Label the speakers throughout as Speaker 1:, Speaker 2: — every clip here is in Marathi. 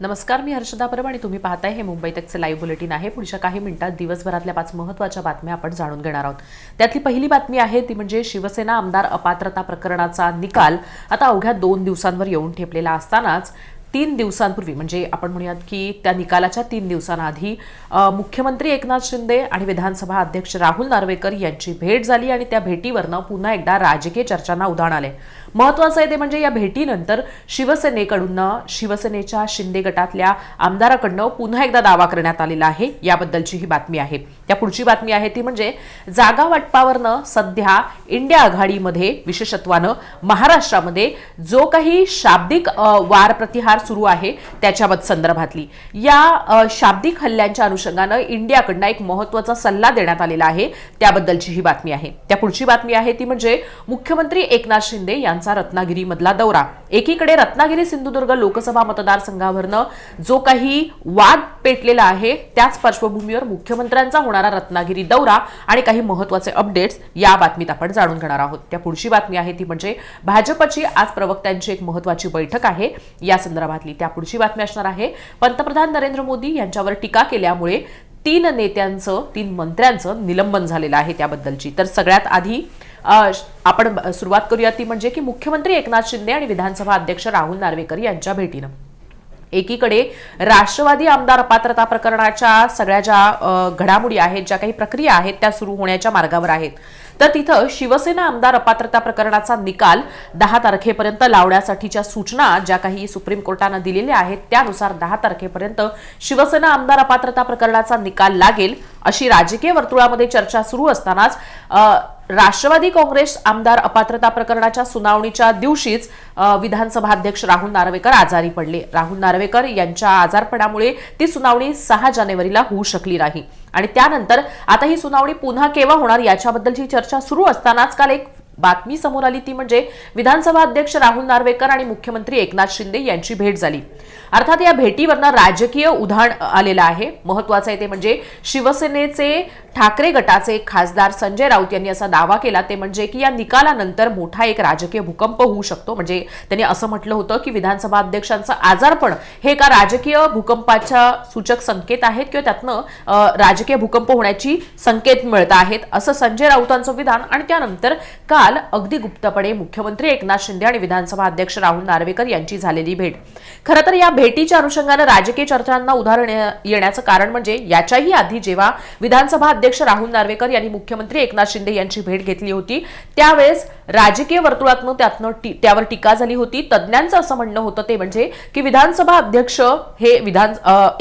Speaker 1: नमस्कार मी हर्षदा परब आणि तुम्ही पाहताय हे मुंबई तकचे लाईव्ह बुलेटिन आहे. पुढच्या काही मिनिटात दिवसभरातल्या पाच महत्त्वाच्या बातम्या आपण जाणून घेणार आहोत. त्यातली पहिली बातमी आहे ती म्हणजे शिवसेना आमदार अपात्रता प्रकरणाचा निकाल आता अवघ्या दोन दिवसांवर येऊन ठेपलेला असतानाच तीन दिवसांपूर्वी म्हणजे आपण म्हणूयात की त्या निकालाच्या तीन दिवसांआधी मुख्यमंत्री एकनाथ शिंदे आणि विधानसभा अध्यक्ष राहुल नार्वेकर यांची भेट झाली आणि त्या भेटीवरनं पुन्हा एकदा राजकीय चर्चांना उधाण आले. महत्वाचं आहे ते म्हणजे या भेटीनंतर शिवसेनेकडून शिवसेनेच्या शिंदे गटातल्या आमदाराकडनं पुन्हा एकदा दावा करण्यात आलेला आहे. याबद्दलची ही बातमी आहे. त्या पुढची बातमी आहे ती म्हणजे जागा वाटपावरनं सध्या इंडिया आघाडीमध्ये विशेषत्वानं महाराष्ट्रामध्ये जो काही शाब्दिक वार प्रतिहार सुरू आहे त्याच्याबद्दल संदर्भातली. या शाब्दिक हल्ल्यांच्या अनुषंगानं इंडियाकडनं एक महत्त्वाचा सल्ला देण्यात आलेला आहे त्याबद्दलची ही बातमी आहे. त्या पुढची बातमी आहे ती म्हणजे मुख्यमंत्री एकनाथ शिंदे यांचा रत्नागिरीमधला दौरा. एकीकडे रत्नागिरी सिंधुदुर्ग लोकसभा मतदारसंघावरनं जो काही वाद पेटलेला आहे त्याच पार्श्वभूमीवर मुख्यमंत्र्यांचा होणार रत्नागिरी दौरा आणि काही महत्त्वाचे अपडेट्स या बातमीत आपण जाणून घेणार आहोत. त्या पुढची बातमी आहे ती म्हणजे भाजपची आज प्रवक्त्यांची एक महत्वाची बैठक आहे. या संदर्भातली त्या पुढची बातमी असणार आहे. पंतप्रधान नरेंद्र मोदी यांच्यावर टीका केल्यामुळे तीन नेत्यांचं तीन मंत्र्यांचं निलंबन झालेलं आहे त्याबद्दलची. तर सगळ्यात आधी आपण सुरुवात करूया ती म्हणजे की मुख्यमंत्री एकनाथ शिंदे आणि विधानसभा अध्यक्ष राहुल नार्वेकर यांच्या भेटीनं. एकीकडे राष्ट्रवादी आमदार अपात्रता प्रकरणाच्या सगळ्या ज्या घडामोडी आहेत ज्या काही प्रक्रिया आहेत त्या सुरू होण्याच्या मार्गावर आहेत. तर तिथं शिवसेना आमदार अपात्रता प्रकरणाचा निकाल दहा तारखेपर्यंत लावण्यासाठीच्या सूचना ज्या काही सुप्रीम कोर्टानं दिलेल्या आहेत त्यानुसार दहा तारखेपर्यंत शिवसेना आमदार अपात्रता प्रकरणाचा निकाल लागेल अशी राजकीय वर्तुळामध्ये चर्चा सुरू असतानाच राष्ट्रवादी काँग्रेस आमदार अपात्रता प्रकरणाच्या सुनावणीच्या दिवशीच विधानसभा अध्यक्ष राहुल नार्वेकर आजारी पडले. राहुल नार्वेकर यांच्या आजारपणामुळे ती सुनावणी सहा जानेवारीला होऊ शकली नाही. आणि त्यानंतर आता ही सुनावणी पुन्हा केव्हा होणार याच्याबद्दलची चर्चा सुरू असतानाच काल एक बातमी समोर आली ती म्हणजे विधानसभा अध्यक्ष राहुल नार्वेकर आणि मुख्यमंत्री एकनाथ शिंदे यांची भेट झाली. अर्थात या भेटीवरनं राजकीय उधाण आलेलं आहे. महत्वाचं आहे ते म्हणजे शिवसेनेचे ठाकरे गटाचे खासदार संजय राऊत यांनी असा दावा केला ते म्हणजे की या निकालानंतर मोठा एक राजकीय भूकंप होऊ शकतो. म्हणजे त्यांनी असं म्हटलं होतं की विधानसभा अध्यक्षांचं आजारपण हे एका राजकीय भूकंपाच्या सूचक संकेत आहेत किंवा त्यातनं राजकीय भूकंप होण्याची संकेत मिळत आहेत असं संजय राऊतांचं विधान. आणि त्यानंतर काल अगदी गुप्तपणे मुख्यमंत्री एकनाथ शिंदे आणि विधानसभा अध्यक्ष राहुल नार्वेकर यांची झालेली भेट. खरं तर या भेटीच्या अनुषंगानं राजकीय चर्चांना उदाहरण येण्याचं कारण म्हणजे याच्याही आधी जेव्हा विधानसभा अध्यक्ष राहुल नार्वेकर यांनी मुख्यमंत्री एकनाथ शिंदे यांची भेट घेतली होती. त्यावेळेस राजकीय वर्तुळातून त्यातनं त्यावर टीका झाली होती. तज्ज्ञांचं असं म्हणणं होतं ते म्हणजे की विधानसभा अध्यक्ष हे विधान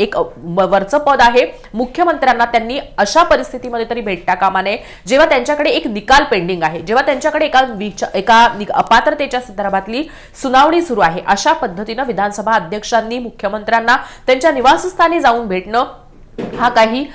Speaker 1: एक वरचं पद आहे. मुख्यमंत्र्यांना त्यांनी अशा परिस्थितीमध्ये तरी भेटता कामा नये. जेव्हा त्यांच्याकडे एक निकाल पेंडिंग आहे जेव्हा त्यांच्याकडे एका एका अपात्रतेच्या संदर्भातली सुनावणी सुरू आहे अशा पद्धतीनं विधानसभा अध्यक्षांनी मुख्यमंत्र्यांना त्यांच्या निवासस्थानी जाऊन भेटणं हा काही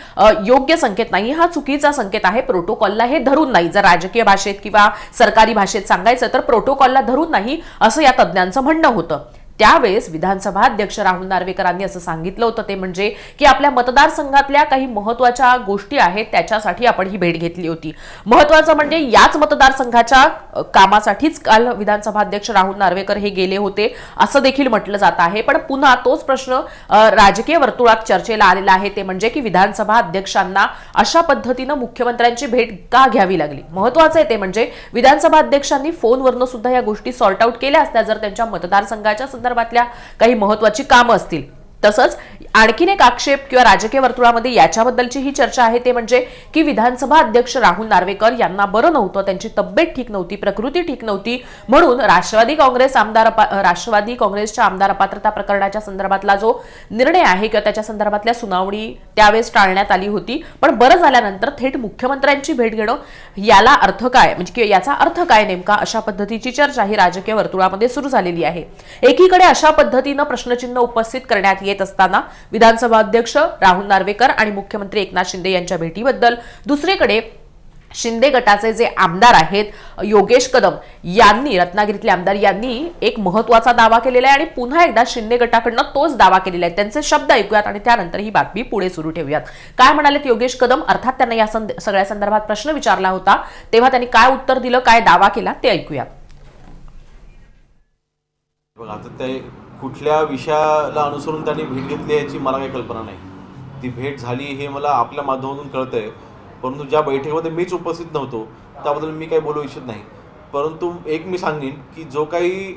Speaker 1: योग्य संकेत नाही हा चुकीचा संकेत आहे. प्रोटोकॉलला हे धरून नाही. जर राजकीय भाषेत किंवा सरकारी भाषेत सांगायचं तर प्रोटोकॉलला धरून नाही असं या तज्ज्ञांचं म्हणणं होतं. त्यावेळेस विधानसभा अध्यक्ष राहुल नार्वेकरांनी असं सांगितलं होतं. ते म्हणजे की आपल्या मतदारसंघातल्या काही महत्त्वाच्या गोष्टी आहेत त्याच्यासाठी आपण ही भेट घेतली होती. महत्वाचं म्हणजे याच मतदारसंघाच्या कामासाठीच काल विधानसभा अध्यक्ष राहुल नार्वेकर हे गेले होते असं देखील म्हटलं जात आहे. पण पुन्हा तोच प्रश्न राजकीय वर्तुळात चर्चेला आलेला आहे. ते म्हणजे की विधानसभा अध्यक्षांना अशा पद्धतीनं मुख्यमंत्र्यांची भेट का घ्यावी लागली? महत्वाचं आहे ते म्हणजे विधानसभा अध्यक्षांनी फोनवरनं सुद्धा या गोष्टी सॉर्ट आउट केल्या असत्या. जर त्यांच्या मतदारसंघाच्या संदर्भातल्या काही महत्वाची कामं असतील. तसंच आणखीन एक आक्षेप किंवा राजकीय वर्तुळामध्ये याच्याबद्दलची ही चर्चा आहे ते म्हणजे की विधानसभा अध्यक्ष राहुल नार्वेकर यांना बरं नव्हतं त्यांची तब्येत ठीक नव्हती प्रकृती ठीक नव्हती. म्हणून राष्ट्रवादी काँग्रेस आमदार राष्ट्रवादी काँग्रेसच्या आमदार अपात्रता प्रकरणाच्या संदर्भातला जो निर्णय आहे किंवा त्याच्या संदर्भातल्या सुनावणी त्यावेळेस टाळण्यात आली होती. पण बरं झाल्यानंतर थेट मुख्यमंत्र्यांची भेट घेणं याला अर्थ काय? म्हणजे किंवा याचा अर्थ काय नेमका? अशा पद्धतीची चर्चा ही राजकीय वर्तुळामध्ये सुरू झालेली आहे. एकीकडे अशा पद्धतीनं प्रश्नचिन्ह उपस्थित करण्यात येत असताना विधानसभा अध्यक्ष राहुल नार्वेकर आणि मुख्यमंत्री एकनाथ शिंदे यांच्या भेटीबद्दल दुसरीकडे शिंदे गटाचे जे आमदार आहेत योगेश कदम यांनी रत्नागिरीतले आमदार यांनी एक महत्त्वाचा दावा केलेला आहे आणि पुन्हा एकदा शिंदे गटाकडनं तोच दावा केलेला आहे. त्यांचे शब्द ऐकूयात आणि त्यानंतर ही बातमी पुढे सुरू ठेवूयात. काय म्हणालेत योगेश कदम? अर्थात त्यांना या सगळ्या संदर्भात प्रश्न विचारला होता. तेव्हा त्यांनी काय उत्तर दिलं काय दावा केला ते ऐकूयात.
Speaker 2: आता ते कुठल्या विषयाला अनुसरून त्यांनी भेट घेतली याची मला काही कल्पना नाही. ती भेट झाली हे मला आपल्या माध्यमातून कळतंय. परंतु ज्या बैठकीमध्ये मीच उपस्थित नव्हतो त्याबद्दल मी काही बोलू इच्छित नाही. परंतु एक मी सांगेन की जो काही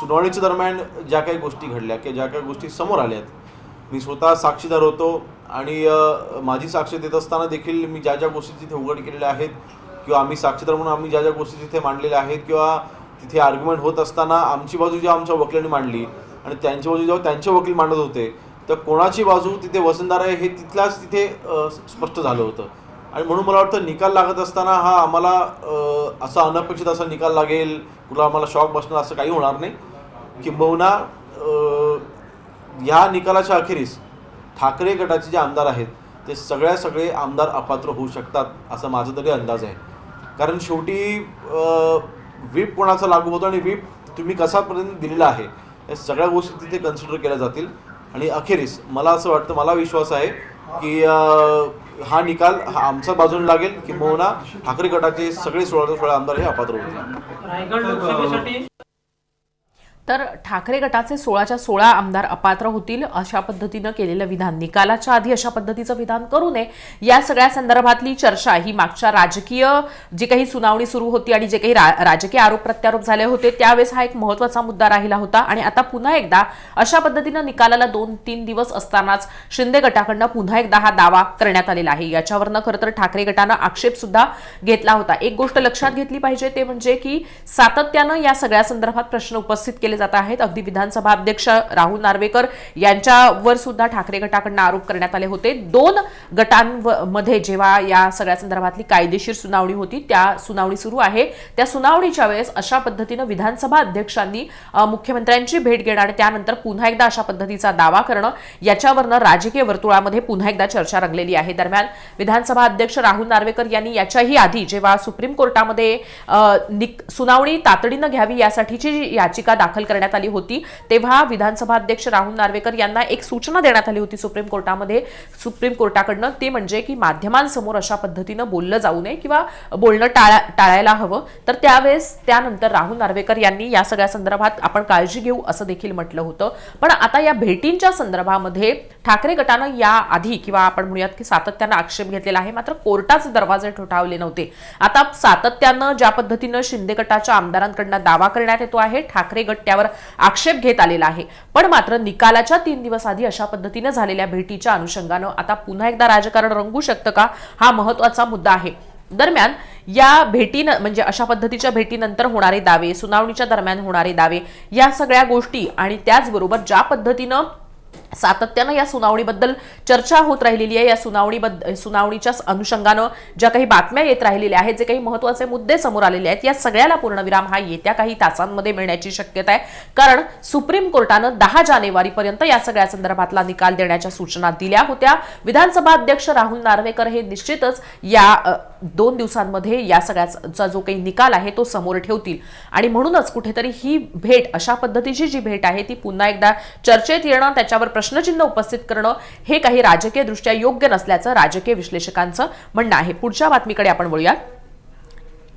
Speaker 2: सुनावणीच्या दरम्यान ज्या काही गोष्टी घडल्या किंवा ज्या काही गोष्टी समोर आल्यात मी स्वतः साक्षीदार होतो आणि माझी साक्ष देत असताना देखील मी ज्या ज्या गोष्टी तिथे उघड केलेल्या आहेत किंवा आम्ही साक्षीदार म्हणून आम्ही ज्या ज्या गोष्टी तिथे मांडलेल्या आहेत किंवा तिथे आर्ग्युमेंट होत असताना आमची बाजू जेव्हा आमच्या वकिलांनी मांडली आणि त्यांची बाजू जेव्हा त्यांचे वकील मांडत होते तर कोणाची बाजू तिथे वसंतदार आहे हे तिथल्याच तिथे स्पष्ट झालं होतं. आणि म्हणून मला वाटतं निकाल लागत असताना हा आम्हाला असा अनपेक्षित असा निकाल लागेल कुठला आम्हाला शॉक बसणार असं काही होणार नाही. किंबहुना ह्या निकालाच्या अखेरीस ठाकरे गटाचे जे आमदार आहेत ते सगळ्या सगळे आमदार अपात्र होऊ शकतात असा माझा तरी अंदाज आहे. कारण शेवटी व्हीप कोणाचा लागू होतो आणि व्हीप तुम्ही कसापर्यंत दिलेला आहे या सगळ्या गोष्टी तिथे कन्सिडर केल्या जातील. आणि अखेरीस मला असं वाटतं मला विश्वास आहे की हा निकाल हा आमचा बाजूने लागेल किंबहुना ठाकरे गटाचे सगळे सोळा सोळा आमदार हे अपात्र होतील.
Speaker 3: रायगड लोकसभेसाठी
Speaker 1: तर ठाकरे गटाचे सोळाच्या सोळा आमदार अपात्र होतील अशा पद्धतीनं केलेलं विधान. निकालाच्या आधी अशा पद्धतीचं विधान करू नये. या सगळ्या संदर्भातली चर्चा ही मागच्या राजकीय जी काही सुनावणी सुरू होती आणि जे काही रा- राजकीय आरोप प्रत्यारोप झाले होते त्यावेळेस हा एक महत्त्वाचा मुद्दा राहिला होता. आणि आता पुन्हा एकदा अशा पद्धतीनं निकालाला दोन तीन दिवस असतानाच शिंदे गटाकडनं पुन्हा एकदा हा दावा करण्यात आलेला आहे. याच्यावरनं खरं तर ठाकरे गटानं आक्षेप सुद्धा घेतला होता. एक गोष्ट लक्षात घेतली पाहिजे ते म्हणजे की सातत्यानं या सगळ्या संदर्भात प्रश्न उपस्थित केले जात आहेत. अगदी विधानसभा अध्यक्ष राहुल नार्वेकर यांच्यावर सुद्धा ठाकरे गटाकडनं आरोप करण्यात आले होते. दोन गटांमध्ये जेव्हा या सगळ्या संदर्भातली कायदेशीर सुनावणी होती त्या सुनावणी सुरू आहे. त्या सुनावणीच्या वेळेस अशा पद्धतीनं विधानसभा अध्यक्षांनी मुख्यमंत्र्यांची भेट घेणं आणि त्यानंतर पुन्हा एकदा अशा पद्धतीचा दावा करणं याच्यावरनं राजकीय वर्तुळामध्ये पुन्हा एकदा चर्चा रंगलेली आहे. दरम्यान विधानसभा अध्यक्ष राहुल नार्वेकर यांनी याच्याही आधी जेव्हा सुप्रीम कोर्टामध्ये सुनावणी तातडीनं घ्यावी यासाठीची जी याचिका दाखल करण्यात आली होती. तेव्हा विधानसभा अध्यक्ष राहुल नार्वेकर यांना एक सूचना देण्यात आली होती सुप्रीम कोर्टामध्ये. सुप्रीम कोर्टाकडनं ते म्हणजे की माध्यमांसमोर अशा पद्धतीनं बोललं जाऊ नये किंवा बोलणं टाळा टाळायला हवं. तर त्यावेळेस त्यानंतर राहुल नार्वेकर यांनी या सगळ्या संदर्भात आपण काळजी घेऊ असं देखील म्हटलं होतं. पण आता या भेटींच्या संदर्भामध्ये ठाकरे गटानं या आधी किंवा आपण म्हणूयात की सातत्यानं आक्षेप घेतलेला आहे. मात्र कोर्टाचे दरवाजे ठोठावले नव्हते. आता सातत्यानं ज्या पद्धतीनं शिंदे गटाच्या आमदारांकडनं दावा करण्यात येतो आहे ठाकरे गट त्यावर आक्षेप घेत आलेला आहे. पण मात्र निकालाच्या तीन दिवस आधी अशा पद्धतीनं झालेल्या भेटीच्या अनुषंगानं आता पुन्हा एकदा राजकारण रंगू शकतं का हा महत्त्वाचा मुद्दा आहे. दरम्यान या भेटीनं म्हणजे अशा पद्धतीच्या भेटीनंतर होणारे दावे सुनावणीच्या दरम्यान होणारे दावे या सगळ्या गोष्टी आणि त्याचबरोबर ज्या पद्धतीनं सातत्यानं या सुनावणीबद्दल चर्चा होत राहिलेली आहे. या सुनावणीबद्दल सुनावणीच्या अनुषंगानं ज्या काही बातम्या येत राहिलेल्या आहेत जे काही महत्त्वाचे मुद्दे समोर आलेले आहेत या सगळ्याला पूर्णविराम हा येत्या काही तासांमध्ये मिळण्याची शक्यता आहे. कारण सुप्रीम कोर्टानं दहा जानेवारीपर्यंत या सगळ्या संदर्भातला निकाल देण्याच्या सूचना दिल्या होत्या. विधानसभा अध्यक्ष राहुल नार्वेकर हे निश्चितच या दोन दिवसांमध्ये या सगळ्याचा जो काही निकाल आहे तो समोर ठेवतील. आणि म्हणूनच कुठेतरी ही भेट अशा पद्धतीची जी भेट आहे ती पुन्हा एकदा चर्चेत येणं त्याच्यावर प्रश्नचिन्ह उपस्थित करणं हे काही राजकीय दृष्ट्या योग्य नसल्याचं राजकीय विश्लेषकांचं म्हणणं आहे. पुढच्या बातमीकडे आपण बोलूयात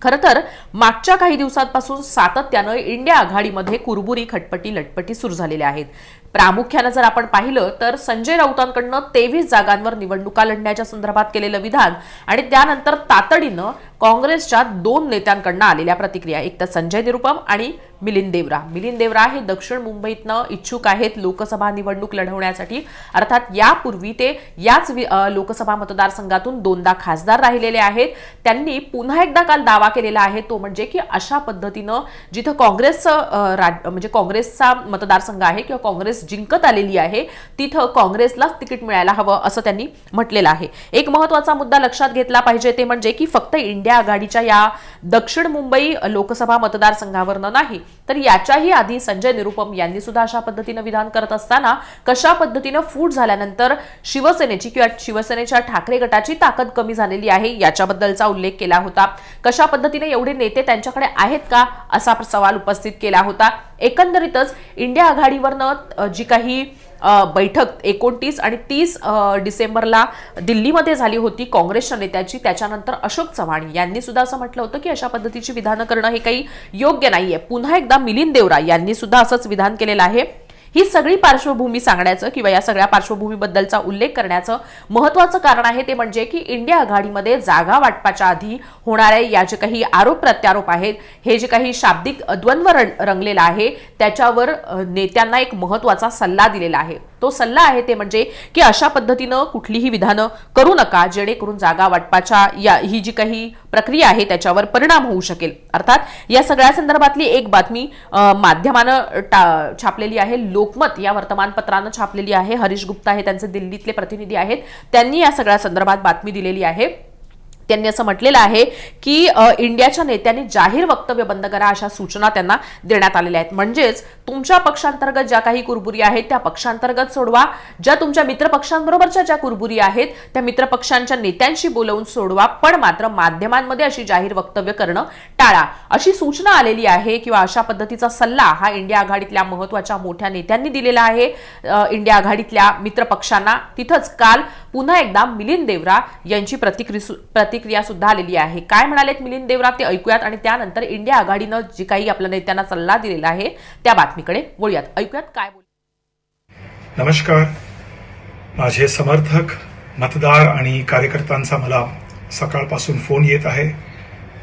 Speaker 1: खरं तर मागच्या काही दिवसांपासून सातत्यानं इंडिया आघाडीमध्ये कुरबुरी खटपटी लटपटी सुरू झालेल्या आहेत. प्रामुख्यानं जर आपण पाहिलं तर संजय राऊतांकडनं तेवीस जागांवर निवडणुका लढण्याच्या संदर्भात केलेलं विधान आणि त्यानंतर तातडीनं काँग्रेसच्या दोन नेत्यांकडनं आलेल्या प्रतिक्रिया. एक तर संजय निरुपम आणि मिलिंद देवरा. मिलिंद देवरा हे दक्षिण मुंबईतनं इच्छुक आहेत लोकसभा निवडणूक लढवण्यासाठी. अर्थात यापूर्वी ते याच वि- लोकसभा मतदारसंघातून दोनदा खासदार राहिलेले आहेत. त्यांनी पुन्हा एकदा काल दावा केलेला आहे तो म्हणजे की अशा पद्धतीनं जिथं काँग्रेसचं राज- म्हणजे काँग्रेसचा मतदारसंघ आहे किंवा काँग्रेस जिंकत आलेली आहे तिथं काँग्रेसलाच तिकीट मिळायला हवं असं त्यांनी म्हटलेलं आहे. एक महत्त्वाचा मुद्दा लक्षात घेतला पाहिजे ते म्हणजे की फक्त इंडिया आघाडीच्या या दक्षिण मुंबई लोकसभा मतदारसंघावरनं नाही. तर याच्याही आधी संजय निरुपम यांनी सुद्धा अशा पद्धतीनं विधान करत असताना कशा पद्धतीनं फूट झाल्यानंतर शिवसेनेची किंवा शिवसेनेच्या ठाकरे गटाची ताकद कमी झालेली आहे याच्याबद्दलचा उल्लेख केला होता. कशा पद्धतीने एवढे नेते त्यांच्याकडे आहेत का असा सवाल उपस्थित केला होता. एकंदरीतच इंडिया आघाडीवरनं जी काही बैठक एकोणतीस आणि तीस डिसेंबरला दिल्लीमध्ये झाली होती काँग्रेसच्या नेत्याची त्याच्यानंतर अशोक चव्हाण यांनी सुद्धा असं म्हटलं होतं की अशा पद्धतीची विधानं करणं हे काही योग्य नाहीये. पुन्हा एकदा मिलिंद देवरा यांनी सुद्धा असंच विधान केलेलं आहे. ही सगळी पार्श्वभूमी सांगण्याचं किंवा या सगळ्या पार्श्वभूमीबद्दलचा उल्लेख करण्याचं महत्वाचं कारण आहे ते म्हणजे की इंडिया आघाडीमध्ये जागा वाटपाच्या आधी होणारे या जे काही आरोप प्रत्यारोप आहेत हे जे काही शाब्दिक द्वंद्व रंगलेलं आहे त्याच्यावर नेत्यांना एक महत्त्वाचा सल्ला दिलेला आहे. तो सल्ला आहे ते म्हणजे की अशा पद्धतीनं कुठलीही विधानं करू नका जेणेकरून जागा वाटपाच्या या ही जी काही प्रक्रिया आहे त्याच्यावर परिणाम होऊ शकेल. अर्थात या सगळ्या संदर्भातली एक बातमी माध्यमानं टा- छापलेली आहे लोकमत या वर्तमानपत्रानं छापलेली आहे. हरीश गुप्ता हे त्यांचे दिल्लीतले प्रतिनिधी आहेत. त्यांनी या सगळ्या संदर्भात बातमी दिलेली आहे. त्यांनी असं म्हटलेलं आहे की इंडियाच्या नेत्यांनी जाहीर वक्तव्य बंद करा अशा सूचना त्यांना देण्यात आलेल्या आहेत. म्हणजेच तुमच्या पक्षांतर्गत ज्या काही कुरबुरी आहेत त्या पक्षांतर्गत सोडवा. ज्या तुमच्या मित्रपक्षांबरोबरच्या ज्या कुरबुरी आहेत त्या मित्रपक्षांच्या नेत्यांशी बोलवून सोडवा. पण मात्र माध्यमांमध्ये अशी जाहीर वक्तव्य करणं टाळा. अशी सूचना आलेली आहे किंवा अशा पद्धतीचा सल्ला हा इंडिया आघाडीतल्या महत्त्वाच्या मोठ्या नेत्यांनी दिलेला आहे. इंडिया आघाडीतल्या मित्रपक्षांना तिथंच काल पुन्हा एकदा मिलिंद देवरा यांची प्रतिक्रिया प्रतिक्रिया सुद्धा आलेली आहे. काय म्हणालेत मिलिंद देवरा ते ऐकूयात आणि त्यानंतर इंडिया आघाडीनं जी काही आपल्या नेत्यांना सल्ला दिलेला आहे त्या बातमीकडे वळूयात. ऐकूयात काय बोल
Speaker 3: नमस्कार. माझे समर्थक मतदार आणि कार्यकर्त्यांचा मला सकाळपासून फोन येत आहे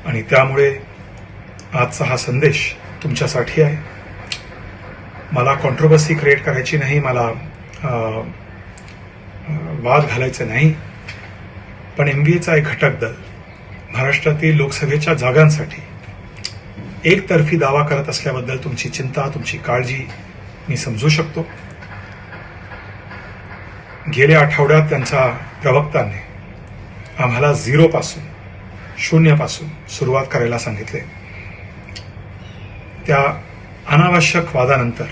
Speaker 3: आणि त्यामुळे आजचा हा संदेश तुमच्यासाठी आहे. मला कॉन्ट्रोवर्सी क्रिएट करायची नाही मला वाद घालायचे नाही. पण एम बी एचा एक घटक दल महाराष्ट्रातील लोकसभेच्या जागांसाठी एकतर्फी दावा करत असल्याबद्दल तुमची चिंता तुमची काळजी मी समजू शकतो. गेल्या आठवड्यात त्यांच्या प्रवक्त्याने आम्हाला झिरोपासून शून्यपासून सुरुवात करायला सांगितले. त्या अनावश्यक वादानंतर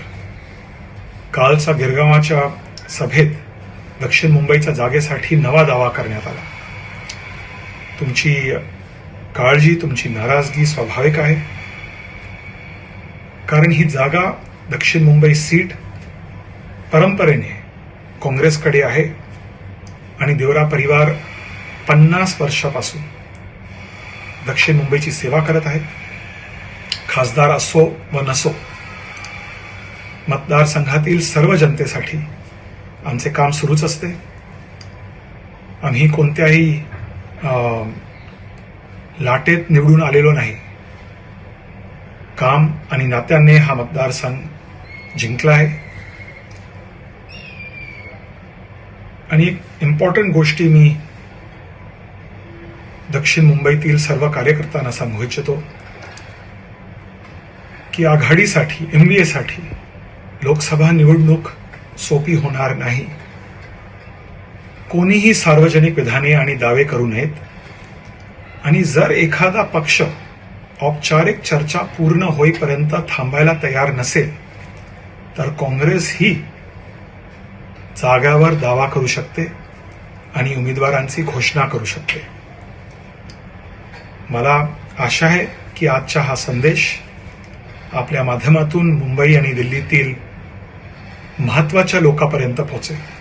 Speaker 3: कालचा गिरगावाच्या सभेत दक्षिण मुंबईच्या जागेसाठी नवा दावा करण्यात आला. तुमची काळजी तुमची नाराजगी स्वाभाविक आहे. कारण ही जागा दक्षिण मुंबई सीट परंपरेने काँग्रेसकडे आहे आणि देवरा परिवार पन्नास वर्षापासून दक्षिण मुंबईची सेवा करत आहे. खासदार असो व नसो मतदारसंघातील सर्व जनतेसाठी आमचे काम सुरूच असते. आम्ही कोणत्याही लाटेत निवडून आलेलो नाही. काम आणि नात्याने हा मतदारसंघ जिंकला आहे. आणि एक इम्पॉर्टंट गोष्टी मी दक्षिण मुंबईतील सर्व कार्यकर्त्यांना सांगू इच्छितो की आघाडीसाठी एम बी एसाठी लोकसभा निवडणूक सोपी होणार नाही. कोणीही सार्वजनिक विधाने आणि दावे करू नयेत. आणि जर एखादा पक्ष औपचारिक चर्चा पूर्ण होईपर्यंत थांबायला तयार नसेल तर काँग्रेस ही जाग्यावर दावा करू शकते आणि उमेदवारांची घोषणा करू शकते. मला आशा आहे की आजचा हा संदेश आपल्या माध्यमातून मुंबई आणि दिल्लीतील महत्त्वाच्या लोकांपर्यंत पोहोचेल.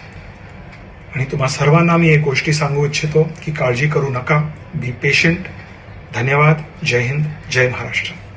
Speaker 3: आणि तुम्हा सर्वांना मी एक गोष्टी सांगू इच्छितो की काळजी करू नका. बी पेशंट धन्यवाद. जय हिंद. जय महाराष्ट्र.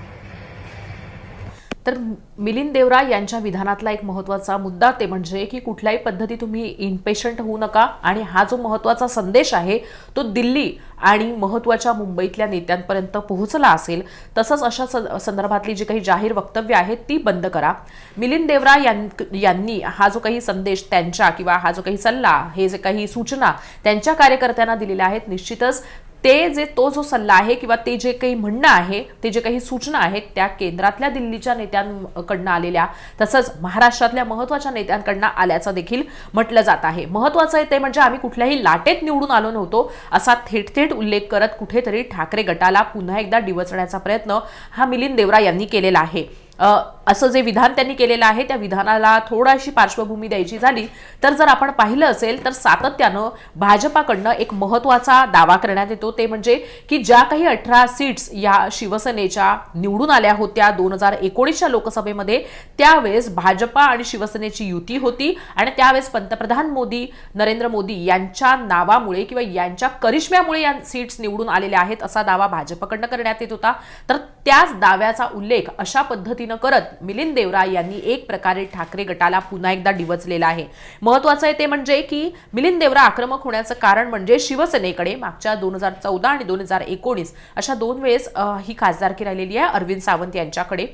Speaker 1: तर मिलिंद देवरा यांच्या विधानातला एक महत्त्वाचा मुद्दा ते म्हणजे की कुठल्याही पद्धती तुम्ही इनपेशंट होऊ नका. आणि हा जो महत्त्वाचा संदेश आहे तो दिल्ली आणि महत्त्वाच्या मुंबईतल्या नेत्यांपर्यंत पोहोचला असेल तसंच अशा स- संदर्भातली जी काही जाहीर वक्तव्य आहेत ती बंद करा. मिलिंद देवरा यां- यांनी हा जो काही संदेश त्यांच्या किंवा हा जो काही सल्ला हे जे काही सूचना त्यांच्या कार्यकर्त्यांना दिलेल्या आहेत निश्चितच ते जे तो जो सल्ला आहे किंवा ते जे काही म्हणणं आहे ते जे काही सूचना आहेत त्या केंद्रातल्या दिल्लीच्या नेत्यांकडनं आलेल्या तसंच महाराष्ट्रातल्या महत्त्वाच्या नेत्यांकडनं आल्याचं देखील म्हटलं जात आहे. महत्वाचं आहे ते म्हणजे आम्ही कुठल्याही लाटेत निवडून आलो नव्हतो असा थेट थेट उल्लेख करत कुठेतरी ठाकरे गटाला पुन्हा एकदा डिवचण्याचा प्रयत्न हा मिलिंद देवरा यांनी केलेला आहे. असं जे विधान त्यांनी केलेलं आहे त्या विधानाला थोडीशी पार्श्वभूमी द्यायची झाली तर जर आपण पाहिलं असेल तर सातत्यानं भाजपाकडनं एक महत्त्वाचा दावा करण्यात येतो. ते म्हणजे की ज्या काही अठरा सीट्स या शिवसेनेच्या निवडून आल्या होत्या दोन हजार एकोणीसच्या लोकसभेमध्ये त्यावेळेस भाजपा आणि शिवसेनेची युती होती आणि त्यावेळेस पंतप्रधान मोदी नरेंद्र मोदी यांच्या नावामुळे किंवा यांच्या करिश्म्यामुळे या सीट्स निवडून आलेल्या आहेत असा दावा भाजपकडनं करण्यात येत होता. तर त्याच दाव्याचा उल्लेख अशा पद्धती पद्धतीनं करत मिलिंद देवरा यांनी एक प्रकारे ठाकरे गटाला पुन्हा एकदा डिवचलेला आहे. महत्वाचं आहे ते म्हणजे की मिलिंद देवरा आक्रमक होण्याचं कारण म्हणजे शिवसेनेकडे मागच्या दोन हजार चौदा आणि दोन हजार एकोणीस अशा दोन वेळेस ही खासदारकी राहिलेली आहे. अरविंद सावंत यांच्याकडे.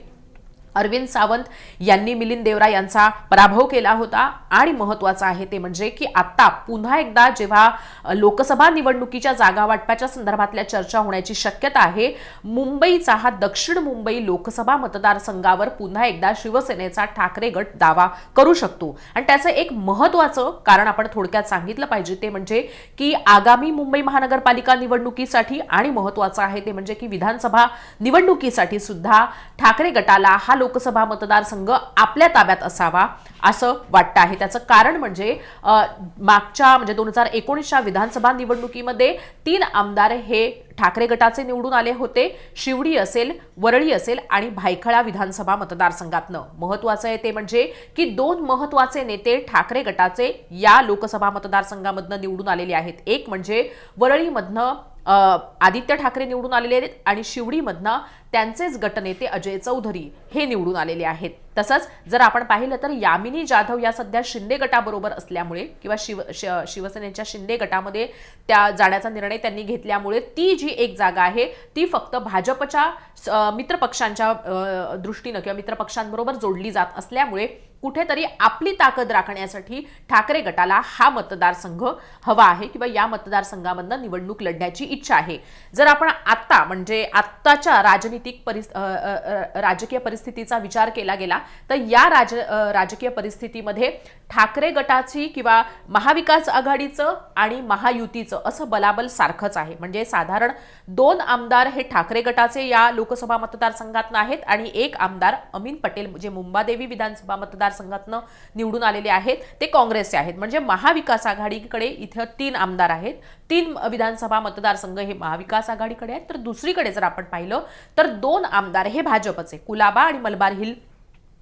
Speaker 1: अरविंद सावंत यांनी मिलिंद देवरा यांचा पराभव केला होता. आणि महत्वाचं आहे ते म्हणजे की आता पुन्हा एकदा जेव्हा लोकसभा निवडणुकीच्या जागा वाटपाच्या संदर्भातल्या चर्चा होण्याची शक्यता आहे मुंबईचा हा दक्षिण मुंबई लोकसभा मतदारसंघावर पुन्हा एकदा शिवसेनेचा ठाकरे गट दावा करू शकतो. आणि त्याचं एक महत्वाचं कारण आपण थोडक्यात सांगितलं पाहिजे ते म्हणजे की आगामी मुंबई महानगरपालिका निवडणुकीसाठी आणि महत्वाचं आहे ते म्हणजे की विधानसभा निवडणुकीसाठी सुद्धा ठाकरे गटाला हा लोकसभा मतदारसंघ आपल्या ताब्यात असावा असं वाटतं आहे. त्याचं कारण म्हणजे मागच्या म्हणजे दोन हजार एकोणीसच्या विधानसभा निवडणुकीमध्ये तीन आमदार हे ठाकरे गटाचे निवडून आले होते. शिवडी असेल वरळी असेल आणि भायखळा विधानसभा मतदारसंघातनं. महत्वाचं आहे ते म्हणजे की दोन महत्त्वाचे नेते ठाकरे गटाचे या लोकसभा मतदारसंघामधनं निवडून आलेले आहेत. एक म्हणजे वरळीमधनं आदित्य ठाकरे निवडून आलेले आहेत आणि शिवडीमधनं त्यांचेच गटनेते अजय चौधरी हे निवडून आलेले आहेत. तसंच जर आपण पाहिलं तर यामिनी जाधव या सध्या शिंदे गटाबरोबर असल्यामुळे किंवा शिव श- शिवसेनेच्या शिंदे गटामध्ये त्या जाण्याचा निर्णय त्यांनी घेतल्यामुळे ती जी एक जागा आहे ती फक्त भाजपच्या मित्रपक्षांच्या दृष्टीनं किंवा मित्रपक्षांबरोबर जोडली जात असल्यामुळे कुठेतरी आपली ताकद राखण्यासाठी ठाकरे गटाला हा मतदारसंघ हवा आहे किंवा या मतदारसंघामधनं निवडणूक लढण्याची इच्छा आहे. जर आपण आत्ता म्हणजे आत्ताच्या राजनीतिक परिस राजकीय परिस्थितीचा विचार केला गेला तर या राज राजकीय परिस्थितीमध्ये ठाकरे गटाची किंवा महाविकास आघाडीचं आणि महायुतीचं असं बलाबल सारखंच आहे. म्हणजे साधारण दोन आमदार हे ठाकरे गटाचे या लोकसभा मतदारसंघातनं आहेत आणि एक आमदार अमीन पटेल जे मुंबादेवी विधानसभा मतदार मतदारसंघातनं निवडून आलेले आहेत ते काँग्रेसचे आहेत. म्हणजे महाविकास आघाडीकडे इथं तीन आमदार आहेत. तीन विधानसभा मतदारसंघ हे महाविकास आघाडीकडे आहेत. तर दुसरीकडे जर आपण पाहिलं तर दोन आमदार हे भाजपचे कुलाबा आणि मलबार हिल.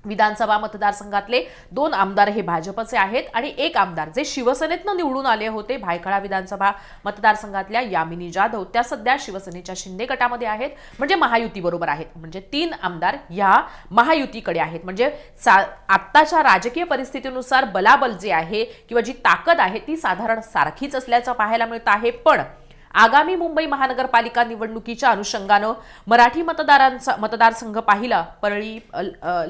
Speaker 1: विधानसभा मतदारसंघातले दोन आमदार हे भाजपचे आहेत आणि एक आमदार जे शिवसेनेतनं निवडून आले होते भायखळा विधानसभा मतदारसंघातल्या यामिनी जाधव त्या सध्या शिवसेनेच्या शिंदे गटामध्ये आहेत. म्हणजे महायुती बरोबर आहेत. म्हणजे तीन आमदार ह्या महायुतीकडे आहेत. म्हणजे सा आत्ताच्या राजकीय परिस्थितीनुसार बलाबल जे आहे किंवा जी ताकद आहे ती साधारण सारखीच असल्याचं पाहायला मिळत आहे. पण आगामी मुंबई महानगरपालिका निवडणुकीच्या अनुषंगानं मराठी मतदारांचा मतदारसंघ पाहिला. परळी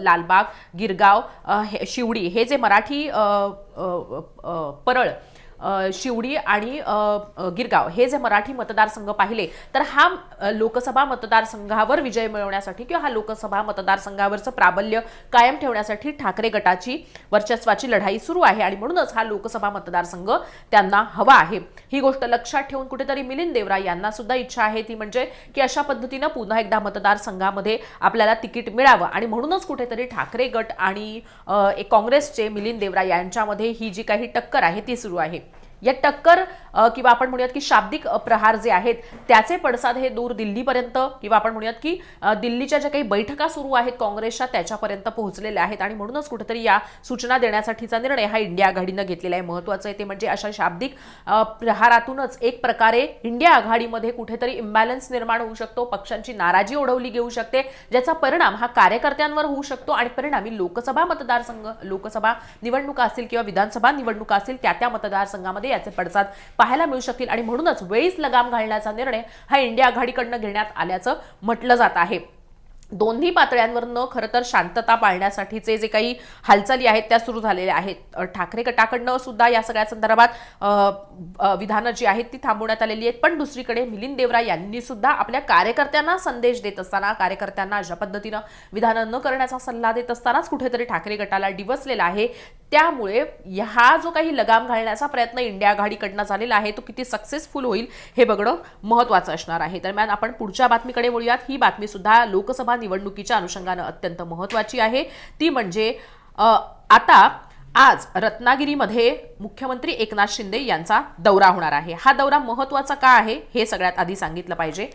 Speaker 1: लालबाग गिरगाव हे- शिवडी हे जे मराठी परळ शिवडी आणि गिरगाव हे जे मराठी मतदारसंघ पाहिले तर हा लोकसभा मतदारसंघावर विजय मिळवण्यासाठी किंवा हा लोकसभा मतदारसंघावरचं प्राबल्य कायम ठेवण्यासाठी ठाकरे गटाची वर्चस्वाची लढाई सुरू आहे आणि म्हणूनच हा लोकसभा मतदारसंघ त्यांना हवा आहे. ही गोष्ट लक्षात ठेवून कुठेतरी मिलिंद देवरा यांना सुद्धा इच्छा आहे. ती म्हणजे की अशा पद्धतीनं पुन्हा एकदा मतदारसंघामध्ये आपल्याला तिकीट मिळावं आणि म्हणूनच कुठेतरी ठाकरे गट आणि एक काँग्रेसचे मिलिंद देवरा यांच्यामध्ये ही जी काही टक्कर आहे ती सुरू आहे. या टक्कर किंवा आपण म्हणूयात की शाब्दिक प्रहार जे आहेत त्याचे पडसाद हे दूर दिल्लीपर्यंत किंवा आपण म्हणूयात की दिल्लीच्या ज्या काही बैठका सुरू आहेत काँग्रेसच्या त्याच्यापर्यंत पोहोचलेल्या आहेत आणि म्हणूनच कुठेतरी या सूचना देण्यासाठीचा निर्णय हा इंडिया आघाडीनं घेतलेला आहे. महत्वाचं आहे ते म्हणजे अशा शाब्दिक प्रहारातूनच एक प्रकारे इंडिया आघाडीमध्ये कुठेतरी इम्बॅलन्स निर्माण होऊ शकतो पक्षांची नाराजी ओढवली घेऊ शकते ज्याचा परिणाम हा कार्यकर्त्यांवर होऊ शकतो आणि परिणामी लोकसभा मतदारसंघ लोकसभा निवडणुका असतील किंवा विधानसभा निवडणुका असतील त्या त्या मतदारसंघामध्ये याचे पडसाद पाहायला मिळू शकतील आणि म्हणूनच वेळीच लगाम घालण्याचा निर्णय हा इंडिया आघाडीकडनं घेण्यात आल्याचं म्हटलं जात आहे. दोन्ही पातळ्यांवरनं खरं तर शांतता पाळण्यासाठीचे जे काही हालचाली आहेत त्या सुरू झालेल्या आहेत. ठाकरे गटाकडनं सुद्धा या सगळ्या संदर्भात विधानं जी आहेत ती थांबवण्यात आलेली आहेत. पण दुसरीकडे मिलिंद देवरा यांनी सुद्धा आपल्या कार्यकर्त्यांना संदेश देत असताना कार्यकर्त्यांना अशा पद्धतीनं विधानं न करण्याचा सल्ला देत असतानाच कुठेतरी ठाकरे गटाला डिवसलेला आहे. त्यामुळे हा जो काही लगाम घालण्याचा प्रयत्न इंडिया आघाडीकडनं झालेला आहे तो किती सक्सेसफुल होईल हे बघणं महत्वाचं असणार आहे. दरम्यान आपण पुढच्या बातमीकडे वळूयात. ही बातमी सुद्धा लोकसभा निवडणुकीच्या अनुषंगानं अत्यंत महत्वाची आहे. ती म्हणजे आता आज रत्नागिरीमध्ये मुख्यमंत्री एकनाथ शिंदे यांचा दौरा होणार आहे. हा दौरा महत्त्वाचा का आहे हे सगळ्यात आधी सांगितलं पाहिजे.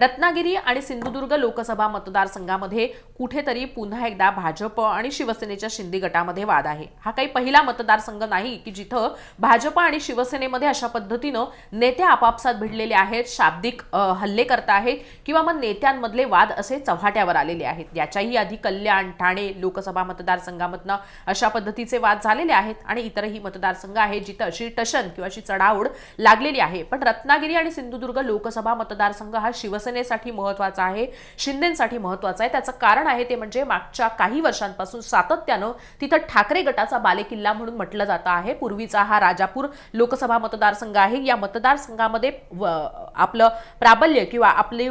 Speaker 1: रत्नागिरी आणि सिंधुदुर्ग लोकसभा मतदारसंघामध्ये कुठेतरी पुन्हा एकदा भाजप आणि शिवसेनेच्या शिंदे गटामध्ये वाद आहे. हा काही पहिला मतदारसंघ नाही की जिथं भाजप आणि शिवसेनेमध्ये अशा पद्धतीनं नेते आपापसात भिडलेले आहेत शाब्दिक हल्ले करत आहेत किंवा मग नेत्यांमधले वाद असे चव्हाट्यावर आलेले आहेत. याच्याही आधी कल्याण ठाणे लोकसभा मतदारसंघामधनं अशा पद्धतीचे वाद झालेले आहेत आणि इतरही मतदारसंघ आहेत जिथं अशी टशन किंवा अशी चढाओढ लागलेली आहे. पण रत्नागिरी आणि सिंधुदुर्ग लोकसभा मतदारसंघ हा शिवसेना शिवसेनेसाठी महत्त्वाचा आहे शिंदेसाठी महत्त्वाचा आहे. त्याचं कारण आहे ते म्हणजे मागच्या काही वर्षांपासून सातत्यानं तिथं ठाकरे गटाचा बालेकिल्ला म्हणून म्हटलं जातं आहे. पूर्वीचा हा राजापूर लोकसभा मतदारसंघ आहे. या मतदारसंघामध्ये व- आपलं प्राबल्य किंवा आपली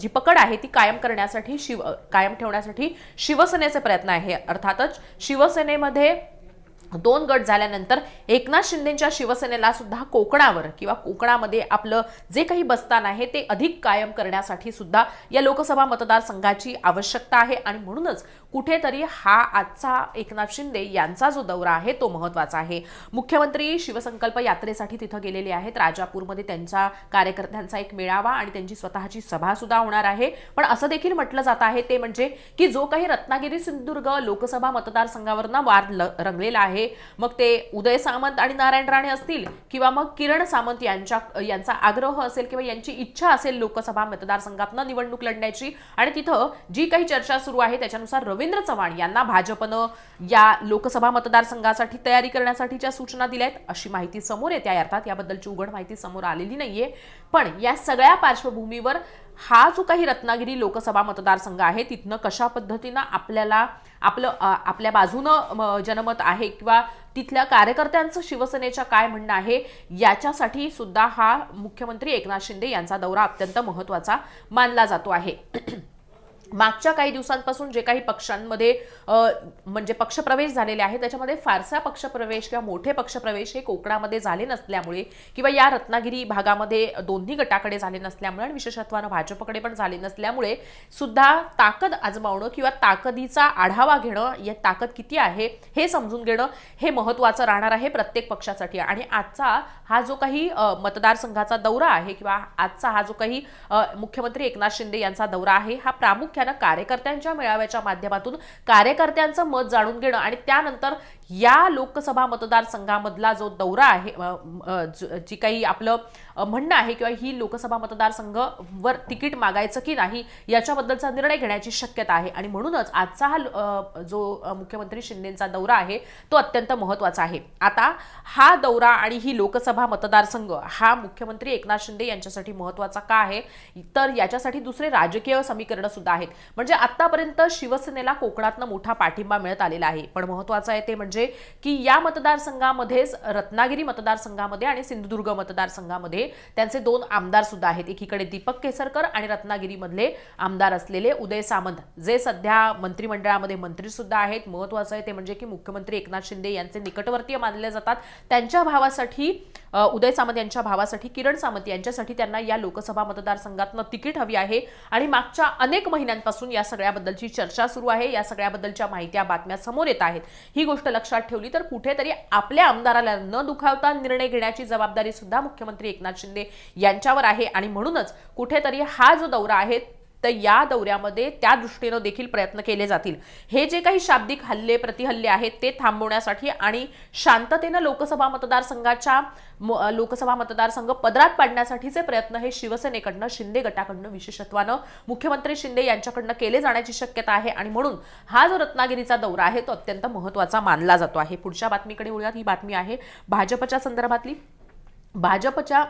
Speaker 1: जी पकड आहे ती कायम करण्यासाठी शिव कायम ठेवण्यासाठी शिवसेनेचे प्रयत्न आहे. अर्थातच शिवसेनेमध्ये दोन गट झाल्यानंतर एकनाथ शिंदेच्या शिवसेनेला सुद्धा कोकणावर किंवा कोकणामध्ये आपलं जे काही बस्तान आहे ते अधिक कायम करण्यासाठी सुद्धा या लोकसभा मतदारसंघाची आवश्यकता आहे. आणि म्हणूनच कुठेतरी हा आजचा एकनाथ शिंदे यांचा जो दौरा आहे तो महत्त्वाचा आहे. मुख्यमंत्री शिवसंकल्प यात्रेसाठी तिथं गेलेले आहेत. राजापूरमध्ये त्यांच्या कार्यकर्त्यांचा एक मेळावा आणि त्यांची स्वतःची सभा सुद्धा होणार आहे. पण असं देखील म्हटलं जात आहे ते म्हणजे की जो काही रत्नागिरी सिंधुदुर्ग लोकसभा मतदारसंघावरनं वाद रंगलेला आहे मग ते उदय सामंत आणि नारायण राणे असतील किंवा मग किरण सामंत यांच्या यांचा आग्रह असेल किंवा यांची इच्छा असेल लोकसभा मतदारसंघातनं निवडणूक लढण्याची आणि तिथं जी काही चर्चा सुरू आहे त्याच्यानुसार रवींद्र चव्हाण यांना भाजपनं या लोकसभा मतदारसंघासाठी तयारी करण्यासाठीच्या सूचना दिल्या आहेत अशी माहिती समोर येते. आहे अर्थात याबद्दलची उघड माहिती समोर आलेली नाहीये. पण या सगळ्या पार्श्वभूमीवर हा जो काही रत्नागिरी लोकसभा मतदारसंघ आहे तिथनं कशा पद्धतीनं आपल्याला आपलं आपल्या बाजूनं जनमत आहे किंवा तिथल्या कार्यकर्त्यांचं शिवसेनेच्या काय म्हणणं आहे याच्यासाठी सुद्धा हा मुख्यमंत्री एकनाथ शिंदे यांचा दौरा अत्यंत महत्त्वाचा मानला जातो आहे. मागच्या काही दिवसांपासून जे काही पक्षांमध्ये म्हणजे पक्षप्रवेश झालेले आहेत त्याच्यामध्ये फारसा पक्षप्रवेश किंवा मोठे पक्षप्रवेश हे कोकणामध्ये झाले नसल्यामुळे किंवा या रत्नागिरी भागामध्ये दोन्ही गटाकडे झाले नसल्यामुळे आणि विशेषत्वानं भाजपकडे पण झाले नसल्यामुळे सुद्धा ताकद आजमावणं किंवा ताकदीचा आढावा घेणं या ताकद किती आहे हे समजून घेणं हे महत्त्वाचं राहणार आहे प्रत्येक पक्षासाठी. आणि आजचा हा जो काही मतदारसंघाचा दौरा आहे किंवा आजचा हा जो काही मुख्यमंत्री एकनाथ शिंदे यांचा दौरा आहे हा प्रामुख्याने कार्यकर्त्यांच्या मेळाव्याच्या माध्यमातून कार्यकर्त्यांचं मत जाणून घेणं आणि त्यानंतर या लोकसभा मतदारसंघामधला जो दौरा आहे जी काही आपलं म्हणणं आहे किंवा ही लोकसभा मतदारसंघ वर तिकीट मागायचं की नाही याच्याबद्दलचा निर्णय घेण्याची शक्यता आहे. आणि म्हणूनच आजचा हा जो मुख्यमंत्री शिंदेचा दौरा आहे तो अत्यंत महत्त्वाचा आहे. आता हा दौरा आणि ही लोकसभा मतदारसंघ हा मुख्यमंत्री एकनाथ शिंदे यांच्यासाठी महत्त्वाचा का आहे? तर याच्यासाठी दुसरे राजकीय समीकरणं सुद्धा आहेत. म्हणजे आतापर्यंत शिवसेनेला कोकणातनं मोठा पाठिंबा मिळत आलेला आहे. पण महत्वाचं आहे ते म्हणजे म्हणजे की या मतदारसंघामध्येच रत्नागिरी मतदारसंघामध्ये आणि सिंधुदुर्ग मतदारसंघामध्ये त्यांचे दोन आमदार सुद्धा आहेत. एकीकडे दीपक केसरकर आणि रत्नागिरीमधले आमदार असलेले उदय सामंत जे सध्या मंत्रिमंडळामध्ये मंत्री सुद्धा आहेत. महत्वाचं आहे ते म्हणजे की मुख्यमंत्री एकनाथ शिंदे यांचे निकटवर्तीय मानले जातात. त्यांच्या भावासाठी उदय सामंत यांच्या भावासाठी किरण सामंत यांच्यासाठी त्यांना या लोकसभा मतदारसंघातनं तिकीट हवी आहे. आणि मागच्या अनेक महिन्यांपासून या सगळ्याबद्दलची चर्चा सुरू आहे. या सगळ्याबद्दलच्या माहित्या बातम्या समोर येत आहेत. ही गोष्ट लक्षात ठेवली तर कुठेतरी आपल्या आमदाराला न दुखावता निर्णय घेण्याची जबाबदारी सुद्धा मुख्यमंत्री एकनाथ शिंदे यांच्यावर आहे. आणि म्हणूनच कुठेतरी हा जो दौरा आहे तर या दौऱ्यामध्ये त्या दृष्टीनं देखील प्रयत्न केले जातील. हे जे काही शाब्दिक हल्ले प्रतिहल्ले आहेत ते थांबवण्यासाठी आणि शांततेनं लोकसभा मतदारसंघाच्या म- लोकसभा मतदारसंघ पदरात पाडण्यासाठीचे प्रयत्न हे शिवसेनेकडनं शिंदे गटाकडनं विशेषत्वानं मुख्यमंत्री शिंदे यांच्याकडनं केले जाण्याची शक्यता आहे आणि म्हणून हा जो रत्नागिरीचा दौरा आहे तो अत्यंत महत्त्वाचा मानला जातो आहे. पुढच्या बातमीकडे वळूयात. ही बातमी आहे भाजपच्या संदर्भातली. भाजपच्या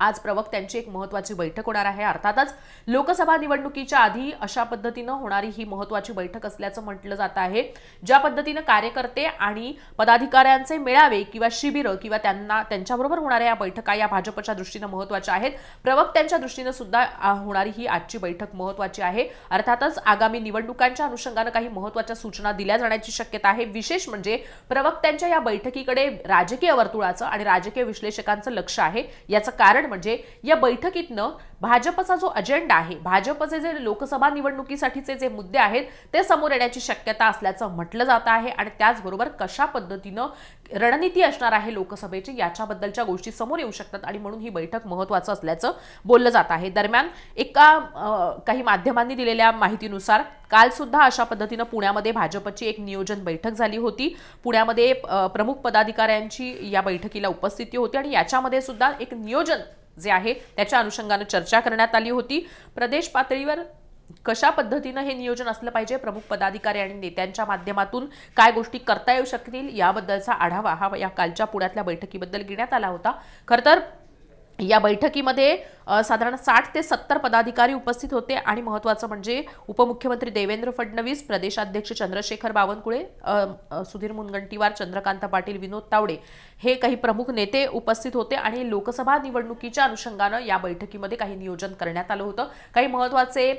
Speaker 1: आज प्रवक्त्यांची एक महत्वाची बैठक होणार आहे. अर्थातच लोकसभा निवडणुकीच्या आधी अशा पद्धतीनं होणारी ही महत्वाची बैठक असल्याचं म्हटलं जात आहे. ज्या पद्धतीनं कार्यकर्ते आणि पदाधिकाऱ्यांचे मेळावे किंवा शिबिरं किंवा त्यांना त्यांच्याबरोबर होणाऱ्या या बैठका या भाजपच्या दृष्टीनं महत्त्वाच्या आहेत. प्रवक्त्यांच्या दृष्टीनं सुद्धा होणारी ही आजची बैठक महत्वाची आहे. अर्थातच आगामी निवडणुकांच्या अनुषंगानं काही महत्त्वाच्या सूचना दिल्या जाण्याची शक्यता आहे. विशेष म्हणजे प्रवक्त्यांच्या या बैठकीकडे राजकीय वर्तुळाचं आणि राजकीय विश्लेषकांचं लक्ष आहे. याचं कारण म्हणजे या बैठकीतनं भाजपचा जो अजेंडा आहे भाजपचे जे लोकसभा निवडणुकीसाठीचे जे मुद्दे आहेत ते समोर येण्याची शक्यता असल्याचं म्हटलं जात आहे आणि त्याचबरोबर कशा पद्धतीनं रणनीती असणार आहे लोकसभेची याच्याबद्दलच्या गोष्टी समोर येऊ शकतात आणि म्हणून ही बैठक महत्वाचं असल्याचं बोललं जात आहे. दरम्यान एका काही माध्यमांनी दिलेल्या माहितीनुसार काल सुद्धा अशा पद्धतीनं पुण्यामध्ये भाजपची एक नियोजन बैठक झाली होती. पुण्यामध्ये प्रमुख पदाधिकाऱ्यांची या बैठकीला उपस्थिती होती आणि याच्यामध्ये सुद्धा एक नियोजन जे आहे त्याच्या अनुषंगानं चर्चा करण्यात आली होती. प्रदेश पातळीवर कशा पद्धतीनं हे नियोजन असलं पाहिजे? प्रमुख पदाधिकारी आणि नेत्यांच्या माध्यमातून काय गोष्टी करता येऊ शकतील? याबद्दलचा आढावा हा या कालच्या पुण्यातल्या बैठकीबद्दल घेण्यात आला होता. खरं तर या बैठकीमध्ये साधारण साठ ते सत्तर पदाधिकारी उपस्थित होते आणि महत्त्वाचं म्हणजे उपमुख्यमंत्री देवेंद्र फडणवीस प्रदेशाध्यक्ष चंद्रशेखर बावनकुळे सुधीर मुनगंटीवार चंद्रकांत पाटील विनोद तावडे हे काही प्रमुख नेते उपस्थित होते आणि लोकसभा निवडणुकीच्या अनुषंगानं या बैठकीमध्ये काही नियोजन करण्यात आलं होतं. काही महत्त्वाचे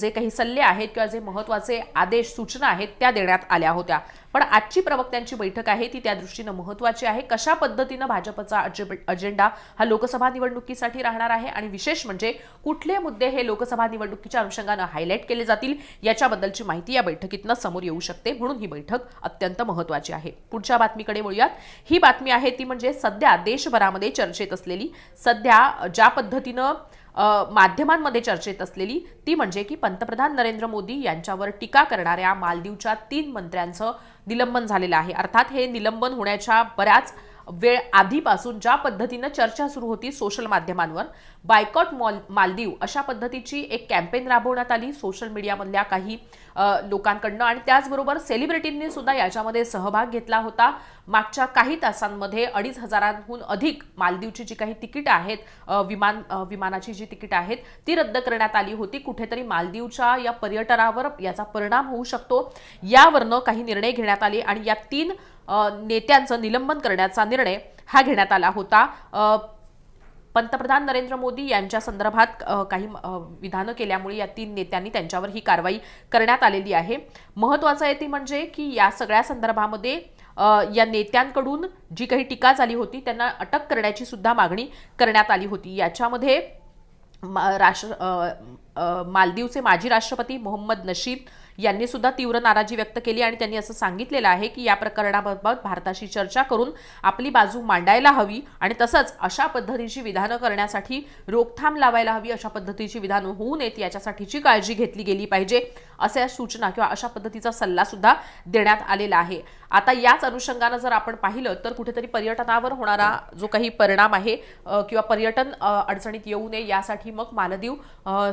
Speaker 1: जे काही सल्ले आहेत किंवा जे महत्त्वाचे आदेश सूचना आहेत त्या देण्यात आल्या होत्या. पण आजची प्रवक्त्यांची बैठक आहे ती त्या दृष्टीनं महत्त्वाची आहे. कशा पद्धतीनं भाजपचा अजेंडा हा लोकसभा निवडणुकीसाठी राहणार आहे आणि विशेष म्हणजे कुठले मुद्दे हे लोकसभा निवडणुकीच्या अनुषंगानं हायलाईट केले जातील याच्याबद्दलची माहिती या बैठकीतनं समोर येऊ शकते. म्हणून ही बैठक अत्यंत महत्त्वाची आहे. पुढच्या बातमीकडे वळूयात. ही बातमी आहे ती म्हणजे सध्या देशभरामध्ये चर्चेत असलेली. सध्या ज्या पद्धतीनं माध्यमांमध्ये चर्चेत असलेली ती म्हणजे की पंतप्रधान नरेंद्र मोदी यांच्यावर टीका करणाऱ्या मालदीवच्या तीन मंत्र्यांचं निलंबन झालेलं आहे. अर्थात हे निलंबन होण्याच्या बऱ्याच वेळ आधीपासून ज्या पद्धतीनं चर्चा सुरू होती सोशल माध्यमांवर बायकॉट मॉल मालदीव अशा पद्धतीची एक कॅम्पेन राबवण्यात आली. सोशल मीडियामधल्या काही लोकांकडनं आणि त्याचबरोबर सेलिब्रिटींनी सुद्धा याच्यामध्ये सहभाग घेतला होता. मागच्या काही तासांमध्ये अडीच हजारांहून अधिक मालदीवची जी काही तिकीटं आहेत विमान विमानाची जी तिकीटं आहेत ती रद्द करण्यात आली होती. कुठेतरी मालदीवच्या या पर्यटनावर याचा परिणाम होऊ शकतो. यावरनं काही निर्णय घेण्यात आले आणि या तीन नेत्यांचं निलंबन करण्याचा निर्णय हा घेण्यात आला होता. पंतप्रधान नरेंद्र मोदी यांच्या संदर्भात काही विधानं केल्यामुळे या तीन नेत्यांनी त्यांच्यावर ही कारवाई करण्यात आलेली आहे. महत्वाचं आहे ती म्हणजे की या सगळ्या संदर्भामध्ये या नेत्यांकडून जी काही टीका झाली होती त्यांना अटक करण्याची सुद्धा मागणी करण्यात आली होती. याच्यामध्ये मा- राष्ट्र मालदीवचे माजी राष्ट्रपती मोहम्मद नशीद यांनी सुद्धा तीव्र नाराजी व्यक्त केली आणि त्यांनी असं सांगितलेलं आहे की या प्रकरणाबाबत भारताशी चर्चा करून आपली बाजू मांडायला हवी आणि तसंच अशा पद्धतीची विधानं करण्यासाठी रोकथाम लावायला हवी अशा पद्धतीची विधानं होऊ नयेत याच्यासाठीची काळजी घेतली गेली पाहिजे. अशा सूचना किंवा अशा पद्धतीचा सल्ला सुद्धा देण्यात आलेला आहे. आता याच अनुषंगानं जर आपण पाहिलं तर कुठेतरी पर्यटनावर होणारा जो काही परिणाम आहे किंवा पर्यटन अडचणीत येऊ नये यासाठी मग मालदीव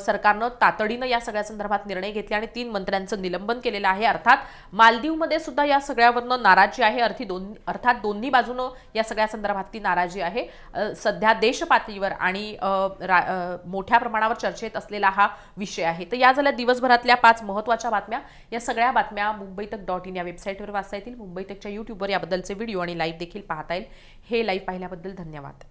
Speaker 1: सरकारनं तातडीनं या सगळ्या संदर्भात निर्णय घेतले आणि तीन मंत्र्यांचं निलंबन केलेलं आहे. अर्थात मालदीवमध्ये सुद्धा या सगळ्यावरनं नाराजी आहे. अर्थी दोन अर्थात दोन्ही बाजूनं या सगळ्या संदर्भात ती नाराजी आहे. सध्या देशपातळीवर आणि रा- मोठ्या प्रमाणावर चर्चेत असलेला हा विषय आहे. तर या झाल्या दिवसभरातल्या पाच महत्त्वाच्या बातम्या या सगळ्या बातम्या मुंबई तक डॉट इन या वेबसाईटवर वाचता येतील मुंबई तकच्या यूट्यूबवर याबद्दलचे व्हिडिओ आणि लाईव्ह देखील पाहता येईल. हे लाईव्ह पाहिल्याबद्दल धन्यवाद.